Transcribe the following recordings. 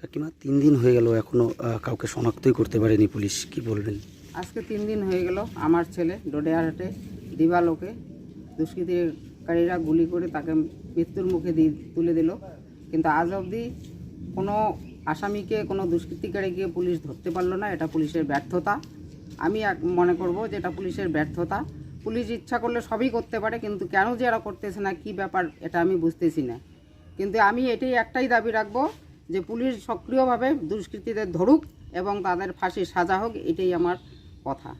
কাকিমা তিন দিন হয়ে গেল এখনও কাউকে শনাক্তই করতে পারেনি পুলিশ, কি বলবেন? আজকে তিন দিন হয়ে গেল, আমার ছেলে ডোডেয়ারহাটে দিবালোকে, দুষ্কৃতিকারীরা গুলি করে তাকে মৃত্যুর মুখে দিয়ে তুলে দিল। কিন্তু আজ অবধি কোনো আসামিকে, কোনো দুষ্কৃতিকারীকে পুলিশ ধরতে পারল না, এটা পুলিশের ব্যর্থতা। আমি মনে করব যে এটা পুলিশের ব্যর্থতা। পুলিশ ইচ্ছা করলে সবই করতে পারে, কিন্তু কেন যে এরা করতেছে না, কি ব্যাপার, এটা আমি বুঝতেছি না। কিন্তু আমি এটাই একটাই দাবি রাখব যে পুলিশ সক্রিয়ভাবে দুষ্কৃতীদের ধরুক এবং তাদের ফাঁসির সাজা হোক এটাই আমার কথা।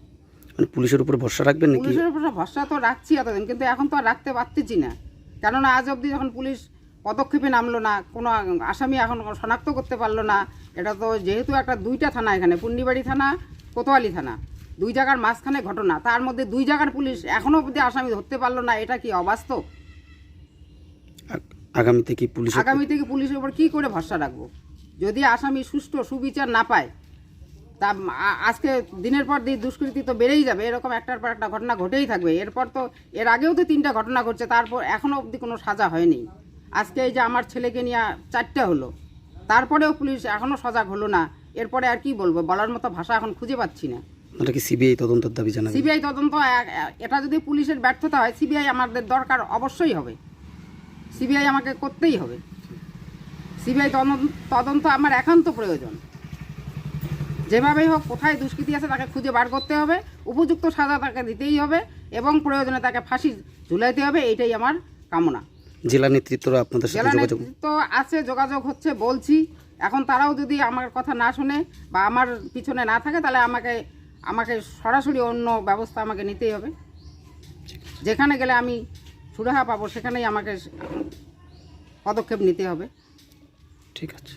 মানে পুলিশের উপর ভরসা রাখবেন নাকি? পুলিশের উপরে ভরসা তো রাখছি এতদিন কিন্তু এখন তো আর রাখতে পারতেছি না। কেননা আজ অবধি যখন পুলিশ পদক্ষেপে নামলো না কোনো আসামি এখন শনাক্ত করতে পারল না এটা তো যেহেতু একটা দুইটা থানা এখানে পুন্ডিবাড়ি থানা কোতোয়ালি থানা দুই জায়গার মাঝখানে ঘটনা তার মধ্যে দুই জায়গার পুলিশ এখনও অবধি আসামি ধরতে পারল না এটা কি অবাস্তব? আগামীতে কি পুলিশ আগামী থেকে পুলিশের উপর কী করে ভরসা রাখব? যদি আসামি সুষ্ঠু সুবিচার না পায় তা আজকে দিনের পর দিন দুষ্কৃতি তো বেড়েই যাবে। এরকম একটার পর একটা ঘটনা ঘটেই থাকবে। এরপর তো এর আগেও তো তিনটা ঘটনা ঘটছে তারপর এখনও অবধি কোনো সাজা হয়নি। আজকে এই যে আমার ছেলেকে নিয়ে চারটে হলো তারপরেও পুলিশ এখনও সজাগ হলো না। এরপরে আর কি বলব? বলার মতো ভাষা এখন খুঁজে পাচ্ছি না। আপনারা কি সিবিআই তদন্তের দাবি জানাবেন সিবিআই তদন্ত এটা যদি পুলিশের ব্যর্থতা হয় সিবিআই আমাদের দরকার অবশ্যই হবে। সিবিআই আমাকে করতেই হবে। সিবিআই তদন্ত আমার একান্ত প্রয়োজন। যেভাবেই হোক কোথায় দুষ্কৃতি আছে তাকে খুঁজে বার করতে হবে উপযুক্ত সাজা তাকে দিতেই হবে এবং প্রয়োজনে তাকে ফাঁসি ঝুলাইতে হবে এইটাই আমার কামনা। জেলা নেতৃত্বরা আপনাদের জেলা নেতৃত্ব আছে যোগাযোগ হচ্ছে বলছি। এখন তারাও যদি আমার কথা না শুনে বা আমার পিছনে না থাকে তাহলে আমাকে আমাকে সরাসরি অন্য ব্যবস্থা আমাকে নিতেই হবে। যেখানে গেলে আমি সুরাহা পাবো সেখানেই আমাকে পদক্ষেপ নিতে হবে। ঠিক আছে।